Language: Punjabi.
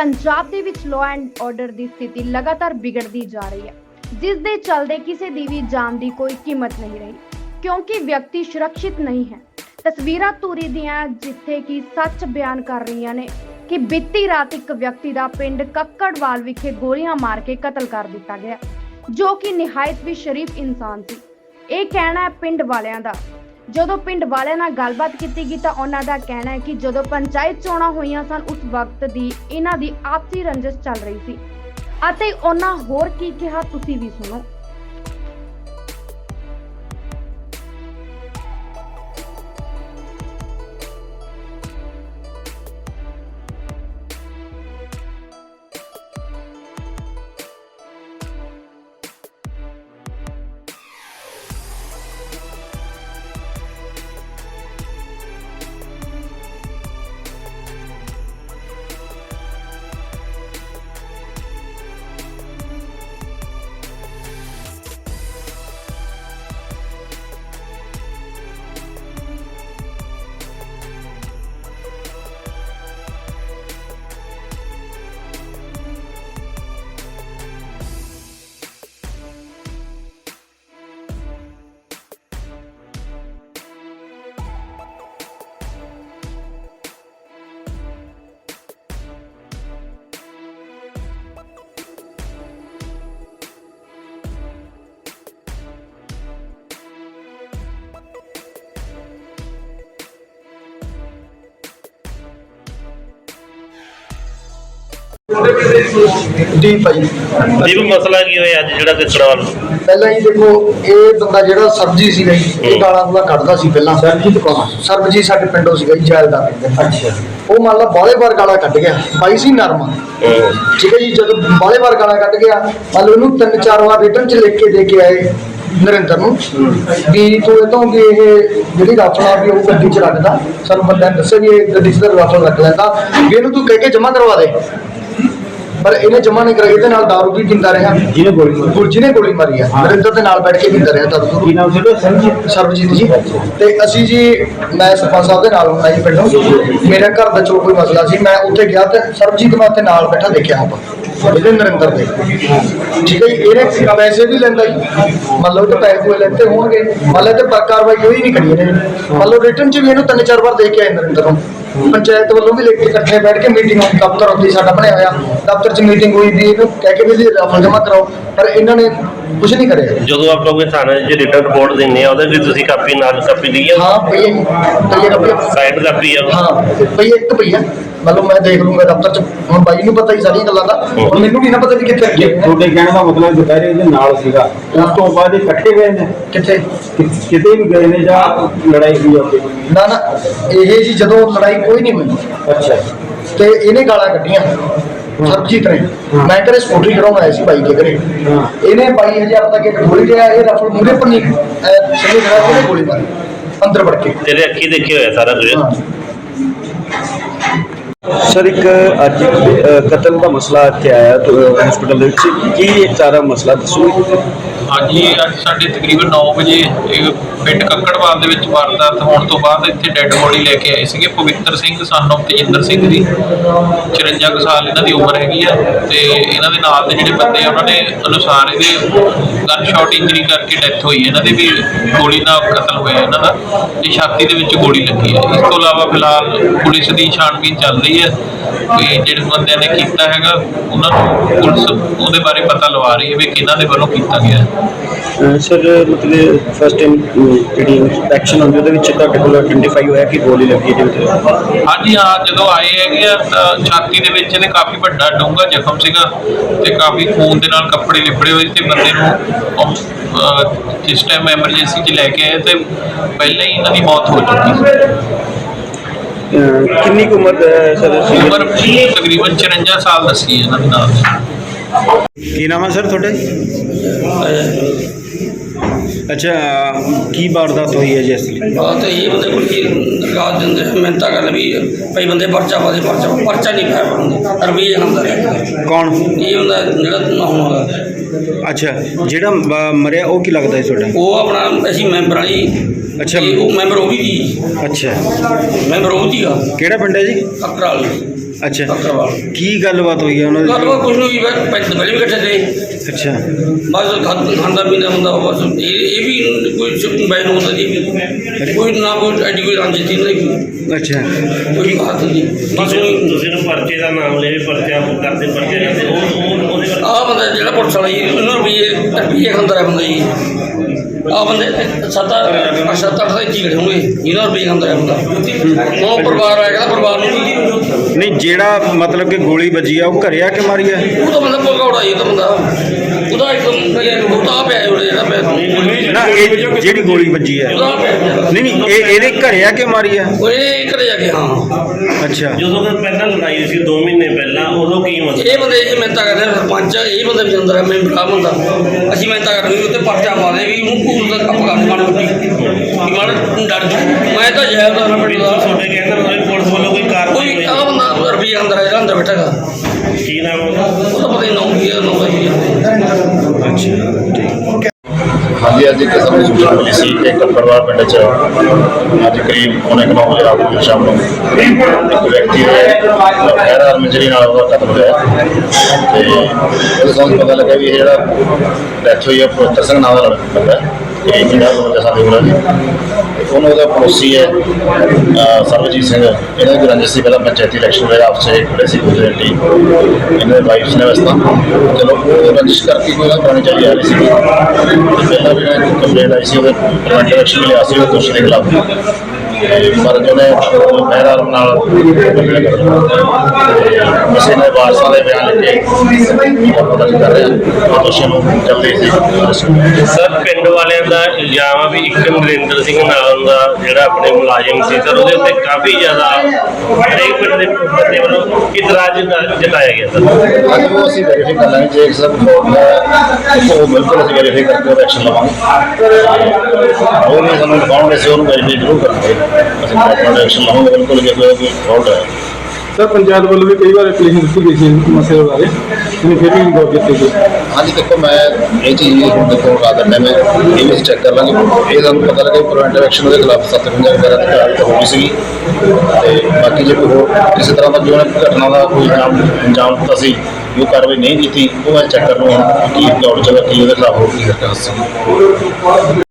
ਪੰਜਾਬ ਦੇ ਵਿੱਚ ਲਾਅ ਐਂਡ ਆਰਡਰ ਦੀ ਸਥਿਤੀ ਲਗਾਤਾਰ ਵਿਗੜਦੀ ਜਾ ਰਹੀ ਹੈ, ਜਿਸ ਦੇ ਚੱਲਦੇ ਕਿਸੇ ਦੀ ਵੀ ਜਾਨ ਦੀ ਕੋਈ ਕੀਮਤ ਨਹੀਂ ਰਹੀ, ਕਿਉਂਕਿ ਵਿਅਕਤੀ ਸੁਰੱਖਿਅਤ ਨਹੀਂ ਹੈ। ਤਸਵੀਰਾਂ ਧੂਰੀ ਦੀਆਂ ਜਿੱਥੇ ਕਿ ਸੱਚ ਬਿਆਨ ਕਰ ਰਹੀਆਂ ਨੇ ਕਿ ਬੀਤੀ ਰਾਤ ਇੱਕ ਵਿਅਕਤੀ ਦਾ ਪਿੰਡ ਕੱਕੜਵਾਲ ਵਿਖੇ ਗੋਲੀਆਂ ਮਾਰ ਕੇ ਕਤਲ ਕਰ ਦਿੱਤਾ ਗਿਆ, ਜੋ ਕਿ ਨਿਹਾਇਤ ਵੀ ਸ਼ਰੀਫ ਇਨਸਾਨ ਸੀ। ਇਹ ਕਹਿਣਾ ਹੈ ਪਿੰਡ ਵਾਲਿਆਂ ਦਾ ਜਦੋਂ ਪਿੰਡ ਵਾਲਿਆਂ ਨਾਲ ਗੱਲਬਾਤ ਕੀਤੀ ਗਈ ਤਾਂ ਉਹਨਾਂ ਦਾ ਕਹਿਣਾ ਹੈ ਕਿ ਜਦੋਂ ਪੰਚਾਇਤ ਚੋਣਾਂ ਹੋਈਆਂ ਸਨ, ਉਸ ਵਕਤ ਦੀ ਇਹਨਾਂ ਦੀ ਆਪਸੀ ਰੰਜਿਸ਼ ਚੱਲ ਰਹੀ ਸੀ। ਅਤੇ ਉਹਨਾਂ ਹੋਰ ਕੀ ਕਿਹਾ, ਤੁਸੀਂ ਵੀ ਸੁਣੋ। ਜੀ ਭਾਈ। ਦੀਪ ਮਸਲਾ ਕੀ ਹੋਇਆ ਅੱਜ ਜਿਹੜਾ ਕਿਸੜਵਾਲ ਪਹਿਲਾਂ ਹੀ ਦੇਖੋ ਇਹ ਬੰਦਾ ਜਿਹੜਾ ਸਰਬਜੀ ਸੀਗਾ ਜੀ ਇਹ ਗਾਲਾਂ ਗੁਲਾ ਕੱਢਦਾ ਸੀ ਪਹਿਲਾਂ। ਸਰਬਜੀਤ ਕੌਣ? ਸਰਬਜੀ ਸਾਡੇ ਪਿੰਡੋਂ ਸੀਗਾ ਜੀ ਜੈਲ ਦਾ ਪਿੰਡ। ਅੱਛਾ। ਉਹ ਮੰਨ ਲਾ ਬਾਲੇ ਵਾਰ ਗਾਲਾਂ ਕੱਢ ਗਿਆ। ਬਾਈ ਸੀ ਨਰਮ। ਠੀਕ ਹੈ ਜੀ ਜਦੋਂ ਬਾਲੇ ਵਾਰ ਗਾਲਾਂ ਕੱਢ ਗਿਆ ਮੰਨ ਲਓ ਇਹਨੂੰ ਤਿੰਨ ਚਾਰ ਵਾਰ ਰਿਟਰਨ ਚ ਲਿਖ ਕੇ ਦੇ ਕੇ ਆਏ ਨਰਿੰਦਰ ਨੂੰ। ਵੀ ਤੂੰ ਇਹ ਤੋਂ ਵੀ ਇਹ ਜਿਹੜੀ ਰਾਫਲਾ ਵੀ ਉਹ ਗੱਡੀ ਚ ਰੱਖਦਾ ਸਾਨੂੰ ਬੰਦਿਆਂ ਨੇ ਦੱਸਿਆ ਵੀ ਇਹ ਗੱਡੀ ਚ ਤਾਂ ਰਾਫਲ ਰੱਖ ਲੈਂਦਾ। ਵੀ ਇਹਨੂੰ ਤੂੰ ਕਹਿ ਕੇ ਜਮ੍ਹਾਂ ਕਰਵਾ ਦੇ। ਪਰ ਇਹਨੇ ਜਮਾ ਨਹੀਂ ਕਰਾਈ ਇਹਦੇ ਨਾਲ ਦਾਰੂ ਵੀ ਪੀਂਦਾ ਰਿਹਾ। ਜਿਹਨੇ ਗੋਲੀ ਮਾਰੀ। ਗੁਰਜੀ ਨੇ ਗੋਲੀ ਮਾਰੀ ਆ। ਨਰਿੰਦਰ ਦੇ ਨਾਲ ਬੈਠ ਕੇ ਪੀਂਦਾ ਰਿਹਾ ਦਾਰੂ। ਕੀ ਨਾਮ ਸੀ ਸਰਬਜੀਤ। ਸਰਬਜੀਤ ਜੀ। ਤੇ ਅਸੀਂ ਜੀ ਮੈਂ ਸਰਪੰਚ ਸਾਹਿਬ ਦੇ ਨਾਲ ਹੁੰਦਾ ਜੀ ਪਿੰਡੋਂ। ਮੇਰੇ ਘਰ ਦਾ ਚਲੋ ਕੋਈ ਮਸਲਾ ਸੀ ਮੈਂ ਉੱਥੇ ਗਿਆ ਤੇ ਸਰਬਜੀਤ ਮੈਂ ਉੱਥੇ ਨਾਲ ਬੈਠਾ ਦੇਖਿਆ ਆਪਾਂ। ਇਹਦੇ ਨਰਿੰਦਰ ਦੇ। ਠੀਕ ਹੈ ਇਹਨੇ ਪੈਸੇ ਵੀ ਲੈਂਦਾ ਜੀ। ਮੰਨ ਲਓ ਤੇ ਪੈਸੇ ਕੋਈ ਲੈਂਦੇ ਹੋਣਗੇ। ਮੰਨ ਲਓ ਤੇ ਕਾਰਵਾਈ ਕੋਈ ਨਹੀਂ ਕਰੀ ਇਹਨੇ। ਮੰਨ ਲਓ ਰਿਟਰਨ ਚ ਵੀ ਇਹਨੂੰ ਤਿੰਨ ਚਾਰ ਵਾਰ ਦੇ ਕੇ ਆਏ ਨਰਿੰਦਰ ਨੂੰ। ਪੰਚਾਇਤ ਵੱਲੋਂ ਵੀ ਲੈ ਕੇ ਇਕੱਠੇ ਬੈਠ ਕੇ ਮੀਟਿੰਗ ਹੋਈ ਦਫ਼ਤਰ ਉੱਤੇ ਸਾਡਾ ਬਣਿਆ ਹੋਇਆ। ਦਫ਼ਤਰ 'ਚ ਮੀਟਿੰਗ ਹੋਈ ਵੀ ਇਹਨੂੰ ਕਹਿ ਕੇ ਵੀ ਇਹਦੀ ਰਫਲ ਜਮ੍ਹਾਂ ਕਰਾਓ। ਪਰ ਇਹਨਾਂ ਨੇ ਕੁਝ ਨਹੀਂ ਕਰਿਆ। ਜਦੋਂ ਆਪ ਲੋਗੇ ਥਾਣੇ 'ਚ ਰਿਟਰਨ ਰਿਪੋਰਟ ਦਿੰਦੇ ਆ ਉਹਦੇ ਵੀ ਤੁਸੀਂ ਕਾਪੀ ਨਾਲ ਕਾਪੀ ਲਈ ਆ? ਹਾਂ ਪਈ ਹੈ ਕਾਪੀ। ਸਾਈਡ ਕਾਪੀ ਆ ਹਾਂ ਹੈ, ਇੱਕ ਹੈ। ਮਤਲਬ ਮੈਂ ਦੇਖ ਲੂੰਗਾ ਦਫ਼ਤਰ 'ਚ। ਹੁਣ ਬਾਈ ਨੂੰ ਪਤਾ ਹੀ ਸਾਰੀਆਂ ਗੱਲਾਂ ਦਾ। ਹੁਣ ਮੈਨੂੰ ਨਹੀਂ ਨਾ ਪਤਾ ਵੀ ਕਿੱਥੇ ਰੱਖੀ ਹੈ। ਤੁਹਾਡੇ ਕਹਿਣ ਦਾ ਮਤਲਬ ਦੁਪਹਿਰੇ ਇਹਦੇ ਨਾਲ ਸੀਗਾ ਉਸ ਤੋਂ ਬਾਅਦ ਇਹ ਇਕੱਠੇ ਗਏ ਨੇ? ਕਿੱਥੇ? ਕਿਤੇ ਵੀ ਗਏ ਨੇ ਜਾਂ ਲੜਾਈ ਹੋਈ ਆਪੇ ਨਾ ਨਾ ਇਹ ਜੀ ਜਦੋਂ ਲੜਾਈ ਕੋਈ ਨਹੀਂ ਹੋਈ। ਅੱਛਾ। ਤੇ ਇਹਨੇ ਗਾਲਾਂ ਕੱਢੀਆਂ। ਸਰਬਜੀਤ ਨੇ ਮੈਂ ਘਰੇ ਸਕੂਟਰੀ ਖੜਾਉਣ ਆਇਆ ਸੀ ਬਾਈ ਦੇ ਘਰੇ। ਹਾਂ। ਇਹਨੇ 22000 ਤੱਕ ਇੱਕ ਗੋਲੀ ਲਿਆ ਇਹ ਰਫਲ ਮੂਰੇ ਪਰ ਨਹੀਂ ਸਮਝ ਖੜਾ ਉਹਨੇ ਗੋਲੀ ਮਾਰੀ ਅੰਦਰ ਵੜ ਕੇ। ਤੇਰੇ ਅੱਖੀ ਦੇਖੇ ਹੋਇਆ ਸਾਰਾ ਕੁਝ। ਸਰ ਇੱਕ ਅੱਜ ਅ, ਕਤਲ ਦਾ ਮਸਲਾ ਇੱਥੇ ਆਇਆ ਹਸਪੀਟਲ ਦੇ ਵਿੱਚ। ਕੀ ਇਹ ਸਾਰਾ ਮਸਲਾ ਦੱਸੋ? ਹਾਂਜੀ ਅੱਜ ਸਾਡੇ ਤਕਰੀਬਨ 9 ਵਜੇ ਇਹ ਪਿੰਡ ਕੱਕੜਵਾਲ ਦੇ ਵਿੱਚ ਵਾਰਦਾਤ ਹੋਣ ਤੋਂ ਬਾਅਦ ਇੱਥੇ ਡੈੱਡ ਬੋਡੀ ਲੈ ਕੇ ਆਏ ਸੀਗੇ। ਪਵਿੱਤਰ ਸਿੰਘ ਸਨ of ਤੇਜਿੰਦਰ ਸਿੰਘ ਦੀ 54 ਕੁ ਸਾਲ ਇਹਨਾਂ ਦੀ ਉਮਰ ਹੈਗੀ ਆ ਤੇ ਇਹਨਾਂ ਦੇ ਨਾਲ ਦੇ ਜਿਹੜੇ ਬੰਦੇ ਆ ਉਹਨਾਂ ਨੇ ਅਨੁਸਾਰ ਇਹਦੇ ਗਨ ਸ਼ਾਟ ਇੰਜਰੀ ਕਰਕੇ ਡੈਥ ਹੋਈ ਹੈ। ਇਹਨਾਂ ਦੇ ਵੀ ਗੋਲੀ ਨਾਲ ਕਤਲ ਹੋਇਆ ਇਹਨਾਂ ਦਾ ਤੇ ਛਾਤੀ ਦੇ ਵਿੱਚ ਗੋਲੀ ਲੱਗੀ ਹੈ। ਇਸ ਤੋਂ ਇਲਾਵਾ ਫਿਲਹਾਲ ਪੁਲਿਸ ਦੀ ਛਾਣਬੀਨ ਚੱਲ ਰਹੀ ਹੈ ਕਿ ਜਿਹੜੇ ਬੰਦਿਆਂ ਨੇ ਕੀਤਾ ਹੈਗਾ ਉਹਨਾਂ ਨੂੰ ਪੁਲਿਸ ਉਹਦੇ ਬਾਰੇ ਪਤਾ ਲਵਾ ਰਹੀ ਹੈ ਵੀ ਕਿਹਨਾਂ ਦੇ ਵੱਲੋਂ ਕੀਤਾ ਗਿਆ ਹੈ। ਸਰ ਮਤਲਬ ਫਸਟ ਟਾਈਮ ਜਿਹੜੀ ਇਨਸਪੈਕਸ਼ਨ ਹੁੰਦੀ ਉਹਦੇ ਵਿੱਚ ਤੁਹਾਡੇ ਕੋਲ ਆਇਡੈਂਟੀਫਾਈ ਹੋਇਆ ਕਿ ਗੋਲੀ ਲੱਗੀ ਜਿਹਦੇ ਵਿੱਚ? ਹਾਂਜੀ ਹਾਂ ਜਦੋਂ ਆਏ ਹੈਗੇ ਆ ਤਾਂ ਛਾਤੀ ਦੇ ਵਿੱਚ ਇਹਦੇ ਕਾਫੀ ਵੱਡਾ ਡੂੰਘਾ ਜ਼ਖਮ ਸੀਗਾ ਤੇ ਕਾਫੀ ਖੂਨ ਦੇ ਨਾਲ ਕੱਪੜੇ ਲਿਪੜੇ ਹੋਏ ਤੇ ਬੰਦੇ ਨੂੰ ਜਿਸ ਟਾਈਮ ਐਮਰਜੈਂਸੀ 'ਚ ਲੈ ਕੇ ਆਏ ਤੇ ਪਹਿਲਾਂ ਹੀ ਇਹਨਾਂ ਦੀ ਮੌਤ ਹੋ ਚੁੱਕੀ ਸੀ। ਕਿੰਨੀ ਕੁ ਉਮਰ ਦਾ ਸਰ ਸੀ ਉਮਰ ਤਕਰੀਬਨ 54 ਸਾਲ ਦੱਸੀ ਹੈ ਇਹਨਾਂ ਦੇ ਨਾਲ। ਕੀ ਨਾਮ ਹੈ ਸਰ ਤੁਹਾਡਾ? ਅੱਛਾ ਕੀ ਵਾਰਦਾਤ ਹੋਈ ਹੈ ਜੀ ਅਸਲੀ ਬਾਤ ਇਹ ਬੰਦੇ ਕੋਲ ਕੀ ਰਾਤ ਦਿੰਦੇ ਮਿਹਨਤਾਂ ਕਰ ਵੀ ਭਾਈ ਬੰਦੇ ਪਰਚਾ ਪਾਦੇ ਪਰਚਾ ਪਰਚਾ ਨਹੀਂ ਪਾਇਆ ਬੰਦੇ। ਰਵੀ ਦਾ ਰਹਿ ਕੌਣ? ਇਹ ਹੁੰਦਾ ਜਿਹੜਾ ਹੁਣ ਹੋਗਾ ਅੱਛਾ ਜਿਹੜਾ ਮਰਿਆ ਉਹ ਕੀ ਲੱਗਦਾ ਹੈ ਤੁਹਾਡਾ? ਉਹ ਆਪਣਾ ਅਸੀਂ ਮੈਂਬਰ ਵਾਲੀ। ਅੱਛਾ। ਉਹ ਮੈਂਬਰ ਉਹ ਵੀ ਸੀ। ਅੱਛਾ। ਮੈਂਬਰ ਉਹ ਸੀਗਾ। ਕਿਹੜਾ ਪਿੰਡ ਹੈ ਜੀ? ਅਕਰ ਵਾਲੀ ਅੱਛਾ। ਕੀ ਗੱਲਬਾਤ ਹੋਈ ਹੈ ਉਹਨਾਂ ਦੀ? ਉਹ ਕੁਝ ਨਹੀਂ ਬਸ ਪੈਸੇ ਬੜੇ ਵੀ ਇਕੱਠੇ ਤੇ ਅੱਛਾ। ਬਸ ਖਾ- ਖਾਂਦਾ ਪੀਂਦਾ ਹੁੰਦਾ ਉਹ ਬਸ ਇਹ ਇਹ ਵੀ ਕੋਈ ਚੁੱਪ ਬੈਨ ਹੁੰਦਾ ਜੀ। ਇਹ ਵੀ। ਕੋਈ ਨਾ ਕੋਈ ਐਡੀ ਕੋਈ ਰੰਜ ਸੀ ਨਹੀਂ। ਅੱਛਾ। ਕੋਈ ਬਾਤ ਨਹੀਂ। ਬਸ ਉਹੀ- ਤੁਸੀਂ ਨੂੰ ਪਰਚੇ ਦਾ ਨਾਮ ਲੈ ਪਰਚਾ ਕਰਦੇ ਪਰਚੇ ਕਰਦੇ ਉਹ ਉਹ- ਉਹਦੇ ਬਾਰੇ ਆਹ ਬੰਦਾ ਜਿਹੜਾ ਪੁਲਿਸ ਵਾਲਾ ਜੀ ਉਹਨੂੰ ਰੁਪਈਏ ਰੁਪਈਏ ਖਾਂਦਾ ਰਿਹਾ ਬੰਦਾ ਜੀ। ਆਹ ਬੰਦੇ ਸੱਤ ਅੱਠ- ਸੱਤ ਅੱਠ ਦਾ ਇੱਥੇ ਹੋਣਗੇ ਇਹਨਾਂ ਰੁਪਈਏ ਖਾਂਦਾ ਰਿਹਾ ਬੰਦਾ। ਉਹ ਪਰਿਵਾਰ ਆਇਆ ਕਹਿੰਦਾ ਪਰਿਵਾਰ ਨੂੰ ਕੀ ਨਹੀਂ ਜਿਹੜਾ ਮਤਲਬ ਕਿ ਗੋਲੀ ਵੱਜੀ ਆ ਉਹ ਘਰੇ ਆ ਕੇ ਮਾਰੀ ਆ? ਉਹ ਤਾਂ ਬੰਦਾ ਭਗੌੜਾ ਜੀ ਉਹ ਤਾਂ ਬੰਦਾ। ਉਹਦਾ ਇੱਕ ਉਹ ਤਾਂ ਆ ਪਿਆ ਉਹਦੇ ਜਿਹੜਾ ਪਿਆ ਨਾ ਇਹ ਜਿਹੜੀ ਗੋਲੀ ਵੱਜੀ ਆ। ਨਹੀਂ ਨਹੀਂ ਇਹ ਇਹਦੇ ਘਰੇ ਆ ਕੇ ਮਾਰੀ ਆ? ਉਹ ਇਹ ਘਰੇ ਜਾ ਕੇ ਹਾਂ। ਅੱਛਾ। ਜਦੋਂ ਕਿ ਪਹਿਲਾਂ ਲੜਾਈ ਸੀ 2 ਮਹੀਨੇ ਪਹਿਲਾਂ ਉਦੋਂ ਕੀ ਮਤਲਬ ਇਹ ਬੰਦੇ ਜੀ ਮਿਹਨਤਾਂ ਕਰਦੇ ਆ, ਸਰਪੰਚ ਆ, ਇਹ ਬੰਦੇ ਵੀ ਅੰਦਰ ਹੈ ਮੈਂ ਬਰਾ ਬੰਦਾ। ਅਸੀਂ ਮਿਹਨਤਾਂ ਕਰਦੇ ਉੱਤੇ ਪਰਚਾ ਪਾ ਦੇ ਵੀ ਉਹ ਭੂਲ ਦਾ ਕੱਪ ਕਰ ਮਾਣ ਮੁੱਟੀ ਕਿ ਮਾਣ ਡਰ ਜੂ। ਮੈਂ ਤਾਂ ਜੈਬ ਦਾ ਨਾ ਪਿੰਡ ਦਾ ਤੁਹਾਡੇ ਕਹਿੰਦੇ ਉਹਦੇ ਪੁਲਿਸ ਵੱਲੋਂ ਕੋਈ ਕਾਰਵਾਈ ਕੋਈ ਆ ਬੰਦਾ ਰੁਪਈਆ ਅੰਦਰ ਹੈ ਅੰਦਰ ਬੈਠਾ ਹੈਗਾ ਕੀ ਨਾਮ ਉਹਦਾ ਉਹ ਤਾਂ ਪਤਾ ਨਹੀਂ ਨੌਂ ਕੀ ਹੈ ਨੌਂ ਕੀ ਹੈ ਹਾਂਜੀ ਅੱਜ ਇੱਕ ਸਾਨੂੰ ਸੂਚਨਾ ਮਿਲੀ ਸੀ ਕਿ ਕੱਪੜਵਾਲ ਪਿੰਡ 'ਚ ਅੱਜ ਕਰੀਬ ਪੌਣੇ ਕੁ ਨੌ ਵਜੇ ਨੂੰ ਸ਼ਾਮ ਨੂੰ ਇੱਕ ਵਿਅਕਤੀ ਦੇ ਗੈਰ ਆਰਮਜਰੀ ਨਾਲ ਉਹਦਾ ਕਤਲ ਹੋਇਆ ਤੇ ਉਹਦੇ ਸਾਨੂੰ ਪਤਾ ਲੱਗਾ ਵੀ ਇਹ ਜਿਹੜਾ ਡੈਥ ਹੋਈ ਹੈ ਪਵਿੱਤਰ ਸਿੰਘ ਨਾਮ ਦਾ ਲੜਕਾ ਹੈ। ਇਹ ਜਿਹੜਾ ਬੰਦਾ ਸਾਡੇ ਕੋਲ ਹੈ ਤੇ ਉਹਨੂੰ ਉਹਦਾ ਪੜੋਸੀ ਹੈ ਸਰਬਜੀਤ ਸਿੰਘ ਇਹਨਾਂ ਦੀ ਰੰਜਿਸ਼ ਸੀ ਪਹਿਲਾਂ ਪੰਚਾਇਤੀ ਇਲੈਕਸ਼ਨ ਵੇਲੇ ਆਪਸ ਵਿੱਚ ਖੜੇ ਸੀ ਗੁਜਰਟੀ ਇਹਨਾਂ ਦੇ ਵਾਈਫ ਨੇ ਵਸਤਾ ਚਲੋ ਉਹ ਰੰਜਿਸ਼ ਕਰਕੇ ਕੋਈ ਨਾ ਪੁਰਾਣੀ ਚੱਲੀ ਆ ਰਹੀ ਸੀ। ਤੇ ਪਹਿਲਾਂ ਵੀ ਕੰਪਲੇਂਟ ਆਈ ਸੀ ਉਹਦੇ ਪ੍ਰੀਵੈਂਟਿਵ ਐਕਸ਼ਨ ਲਿਆ ਸੀ ਉਹ ਦੋਸ਼ੀ ਦੇ ਖਿਲਾਫ ਪਰ ਜਿਹਨੇ ਮਹਿਰਾਰ ਨਾਲ ਕਿਸੇ ਨੇ ਵਾਰਸਾਂ ਦੇ ਬਿਆਨ ਲਿਖੇ ਉਹ ਪਤਾ ਕਰ ਰਿਹਾ। ਦੋਸ਼ੀ ਨੂੰ ਜਲਦੀ ਸੀ। ਸਰ ਪਿੰਡ ਵਾਲਿਆਂ ਦਾ ਇਲਜ਼ਾਮ ਆ ਵੀ ਇੱਕ ਨਰਿੰਦਰ ਸਿੰਘ ਨਾਮ ਦਾ ਜਿਹੜਾ ਆਪਣੇ ਮੁਲਾਜ਼ਮ ਸੀ ਸਰ ਉਹਦੇ ਉੱਤੇ ਕਾਫੀ ਜ਼ਿਆਦਾ ਹਰੇਕ ਪਿੰਡ ਦੇ ਬੰਦੇ ਵੱਲੋਂ ਇਤਰਾਜ਼ ਜਤਾਇਆ ਗਿਆ ਸਰ? ਅੱਜ ਉਹ ਅਸੀਂ ਵੈਰੀਫਾਈ ਕਰ ਲਾਂਗੇ ਜੇ ਸਰ ਉਹ ਬਿਲਕੁਲ ਅਸੀਂ ਵੈਰੀਫਾਈ ਕਰਕੇ ਐਕਸ਼ਨ ਲਵਾਂਗੇ। ਉਹ ਵੀ ਸਾਨੂੰ ਦਿਖਾਉਣਗੇ ਅਸੀਂ ਉਹਨੂੰ ਵੈਰੀਫਾਈ ਜ਼ਰੂਰ ਕਰਾਂਗੇ। ਅਸੀਂ ਪ੍ਰੋਪਰ ਐਕਸ਼ਨ ਲਵਾਂਗੇ ਬਿਲਕੁਲ ਜੇ ਕੋਈ ਫਾਲਟ ਹੈ ਸਰ ਪੰਚਾਇਤ ਵੱਲੋਂ ਵੀ ਕਈ ਵਾਰ ਐਪਲੀਕੇਸ਼ਨ ਦਿੱਤੀ ਗਈ ਸੀ ਇਸ ਮਸਲੇ ਬਾਰੇ। ਇਹਨੇ ਫਿਰ ਵੀ ਗੌਰ ਕੀਤੀ ਗਈ ਹਾਂਜੀ ਦੇਖੋ ਮੈਂ ਇਹ ਚੀਜ਼ ਵੀ ਹੁਣ ਦੇਖੋ ਰਾਤ ਨੇ ਮੈਂ ਇਹ ਵੀ ਚੈੱਕ ਕਰ ਲਾਂਗੇ। ਇਹ ਸਾਨੂੰ ਪਤਾ ਲੱਗਾ ਪ੍ਰੀਵੈਂਟਿਵ ਐਕਸ਼ਨ ਉਹਦੇ ਖਿਲਾਫ 57 ਵਗੈਰਾ ਦੀ ਕਾਰਵਾਈ ਹੋ ਗਈ ਸੀਗੀ। ਤੇ ਬਾਕੀ ਜੇ ਕੋਈ ਹੋਰ ਕਿਸੇ ਤਰ੍ਹਾਂ ਦਾ ਜੋ ਉਹਨੇ ਘਟਨਾ ਦਾ ਕੋਈ ਨਾਮ ਅੰਜਾਮ ਦਿੱਤਾ ਸੀ ਉਹ ਕਾਰਵਾਈ ਨਹੀਂ ਕੀਤੀ ਉਹ ਮੈਂ ਚੈੱਕ ਕਰ ਲਵਾਂ ਕੀ ਦੌੜ ਚੱਲ ਕੀ ਉਹਦੇ ਖਿਲਾਫ ਹੋ ਗਈ ਸਰਕਾਰ ਸੀ